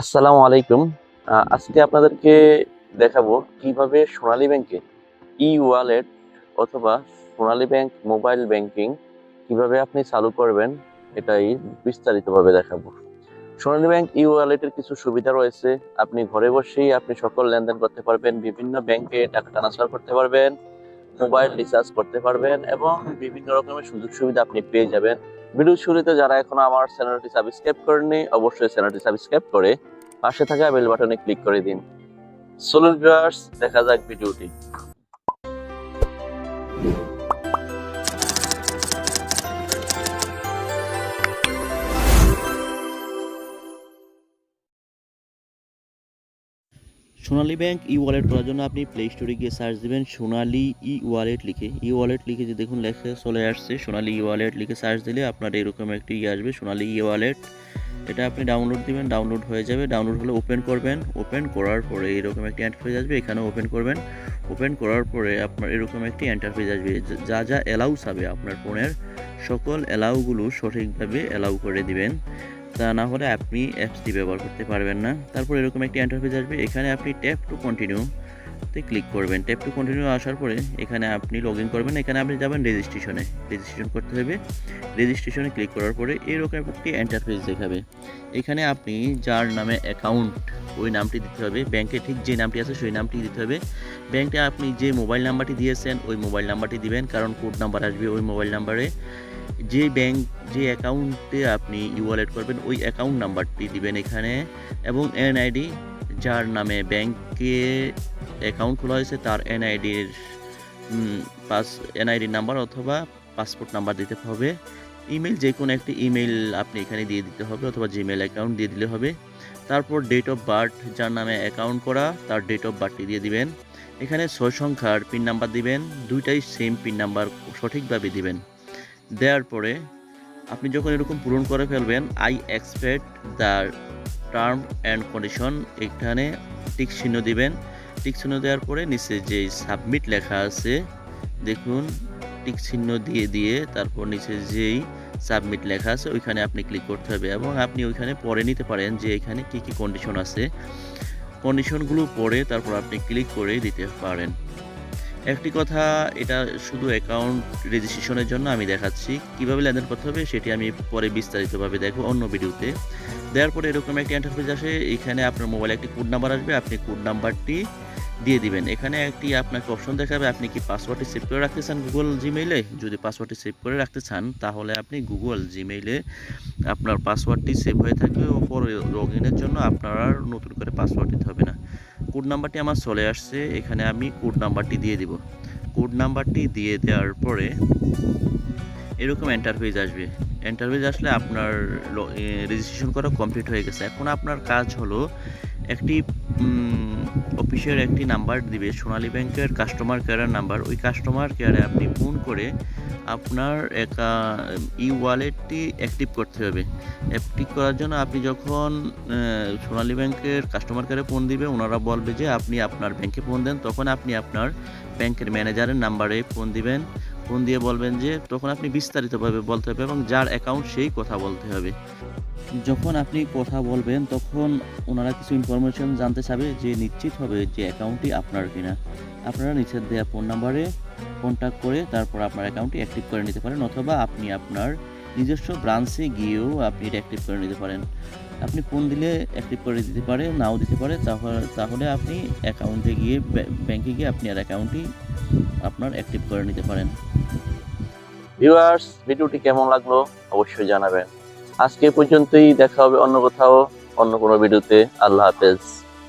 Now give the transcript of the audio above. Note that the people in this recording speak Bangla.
আসসালামু আলাইকুম। আজকে আপনাদেরকে দেখাবো কীভাবে সোনালী ব্যাংকে ই ওয়ালেট অথবা সোনালী ব্যাংক মোবাইল ব্যাংকিং কীভাবে আপনি চালু করবেন, এটাই বিস্তারিতভাবে দেখাবো। সোনালী ব্যাংক ই ওয়ালেটের কিছু সুবিধা রয়েছে। আপনি ঘরে বসেই আপনি সকল লেনদেন করতে পারবেন, বিভিন্ন ব্যাংকে টাকা ট্রান্সফার করতে পারবেন, মোবাইল রিচার্জ করতে পারবেন এবং বিভিন্ন রকমের সুযোগ সুবিধা আপনি পেয়ে যাবেন। ভিডিও শুরুতে যারা এখনও আমার চ্যানেলটি সাবস্ক্রাইব করেনি অবশ্যই চ্যানেলটি সাবস্ক্রাইব করে পাশে থাকা বেল বাটনে ক্লিক করে দিন। সোলার ভিউয়ার্স দেখা যাক ভিডিওটি। সোনালী ব্যাংক ই ওয়ালেট করার জন্য আপনি প্লে স্টোরে গিয়ে সার্চ দিবেন সোনালী ই ওয়ালেট লিখে। ই ওয়ালেট লিখে যে দেখুন লেখা চলে আসছে, সোনালী ই ওয়ালেট লিখে সার্চ দিলে আপনার এরকম একটি ইয়ে আসবে, সোনালী ই ওয়ালেট এটা আপনি ডাউনলোড দিবেন ডাউনলোড হয়ে যাবে। ডাউনলোড হলে ওপেন করবেন। ওপেন করার পরে এরকম একটি এন্টারফেস আসবে এখানে ওপেন করবেন। ওপেন করার পরে আপনার এরকম একটি এন্টারফেস আসবে। যা যা অ্যালাউস হবে আপনার ফোনের, সকল অ্যালাউগুলো সঠিকভাবে অ্যালাউ করে দিবেন। তা না হলে আপনি অ্যাপসটি ব্যবহার করতে পারবেন না। তারপর এরকম একটি ইন্টারফেস আসবে। এখানে আপনি ট্যাপ টু কন্টিনিউ তে ক্লিক করবেন। ট্যাপ টু কন্টিনিউ আসার পরে এখানে আপনি লগ ইন করবেন। এখানে আপনি যাবেন রেজিস্ট্রেশনে রেজিস্ট্রেশন করতে হবে। রেজিস্ট্রেশনে ক্লিক করার পরে এরকম একটি ইন্টারফেস দেখাবে। এখানে আপনি যার নামে অ্যাকাউন্ট ওই নামটি দিতে হবে। ব্যাংকে ঠিক যে নামটি আছে সেই নামটি দিতে হবে। ব্যাংকে আপনি যে মোবাইল নাম্বারটি দিয়েছেন, ওই মোবাইল নাম্বারটি দিবেন, কারণ কোড নাম্বার আসবে ওই মোবাইল নাম্বারে যে ব্যাংক যে অ্যাকাউন্টে আপনি ই ওয়ালেট করবেন, ওই অ্যাকাউন্ট নাম্বারটি দিবেন এখানে। এবং এনআইডি যার নামে ব্যাংকে অ্যাকাউন্ট খোলা হয়েছে, তার এনআইডির পাস এনআইডির নাম্বার অথবা পাসপোর্ট নাম্বার দিতে হবে। ইমেল যে কোনো একটি ইমেল আপনি এখানে দিয়ে দিতে হবে অথবা জিমেল অ্যাকাউন্ট দিয়ে দিলে হবে। তারপর ডেট অফ বার্থ যার নামে অ্যাকাউন্ট করা, তার ডেট অফ বার্থটি দিয়ে দিবেন। এখানে ছয় সংখ্যার পিন নাম্বার দিবেন, দুইটাই সেম পিন নাম্বার সঠিকভাবে দিবেন। দেওয়ার পরে আপনি যখন এরকম পূরণ করে ফেলবেন I expect the term and condition এখানে টিক চিহ্ন দিবেন। টিক চিহ্ন দেওয়ার পরে নিচে যে সাবমিট লেখা আছে, দেখুন টিক চিহ্ন দিয়ে দিয়ে তারপর নিচে যেই সাবমিট লেখা আছে, ওইখানে আপনি ক্লিক করতে হবে এবং আপনি ওইখানে পরে নিতে পারেন যে এখানে কি কি কন্ডিশন আছে। কন্ডিশনগুলো পরে তারপর আপনি ক্লিক করে দিতে পারেন। একটি কথা, এটা শুধু অ্যাকাউন্ট রেজিস্ট্রেশনের জন্য আমি দেখাচ্ছি। কীভাবে লেনদেন করতে হবে সেটি আমি পরে বিস্তারিতভাবে দেখব অন্য ভিডিওতে। দেওয়ার পরে এরকম একটি ইন্টারফেস আসে, এখানে আপনার মোবাইলে একটি কোড নাম্বার আসবে। আপনি কোড নাম্বারটি দিয়ে দিবেন। এখানে একটি আপনাকে অপশন দেখাবে, আপনি কি পাসওয়ার্ডটি সেভ করে রাখতে চান গুগল জিমেইলে যদি পাসওয়ার্ডটি সেভ করে রাখতে চান, তাহলে আপনি গুগল জিমেইলে আপনার পাসওয়ার্ডটি সেভ হয়ে থাকবে ও পরে লগ ইনের জন্য আপনার আর নতুন করে পাসওয়ার্ড দিতে হবে না। কোড নাম্বারটি আমার চলে আসছে, এখানে আমি কোড নাম্বারটি দিয়ে দিব। কোড নাম্বারটি দিয়ে দেওয়ার পরে এরকম এন্টারফেজ আসবে। এন্টারফেজ আসলে আপনার রেজিস্ট্রেশন করা কমপ্লিট হয়ে গেছে। এখন আপনার কাজ হলো একটি অফিসের একটি নাম্বার দিবে, সোনালী ব্যাংকের কাস্টমার কেয়ারের নাম্বার ওই কাস্টমার কেয়ারে আপনি ফোন করে আপনার একা, ই ওয়ালেটটি অ্যাক্টিভ করতে হবে। অ্যাক্টিভ করার জন্য আপনি যখন সোনালী ব্যাংকের কাস্টমার কেয়ারে ফোন দিবে, ওনারা বলবে যে আপনি আপনার ব্যাংকে ফোন দেন, তখন আপনি আপনার ব্যাংকের ম্যানেজারের নাম্বারে ফোন দিবেন। ফোন দিয়ে বলবেন যে, তখন আপনি বিস্তারিতভাবে বলতে হবে এবং যার অ্যাকাউন্ট সেই কথা বলতে হবে। যখন আপনি কথা বলবেন, তখন ওনারা কিছু ইনফরমেশন জানতে চাবে যে নিশ্চিত হবে যে অ্যাকাউন্টটি আপনার কিনা। আপনারা নিচের দেওয়া ফোন নাম্বারে কন্ট্যাক্ট করে তারপর আপনার অ্যাকাউন্টটি অ্যাক্টিভ করে নিতে পারেন, অথবা আপনি আপনার নিজস্ব ব্রাঞ্চে গিয়েও আপনি এটা অ্যাক্টিভ করে নিতে পারেন। আপনি কোন দিলে অ্যাক্টিভ করে দিতে পারে, নাও দিতে পারে, তাহলে আপনি অ্যাকাউন্টে গিয়ে ব্যাংকে গিয়ে আপনি আর অ্যাকাউন্টটি আপনার অ্যাক্টিভ করে নিতে পারেন। ভিউয়ার্স ভিডিওটি কেমন লাগল অবশ্যই জানাবেন। আজকে পর্যন্তই দেখা হবে অন্য কোথাও, অন্য কোনো ভিডিওতে। আল্লাহ হাফেজ।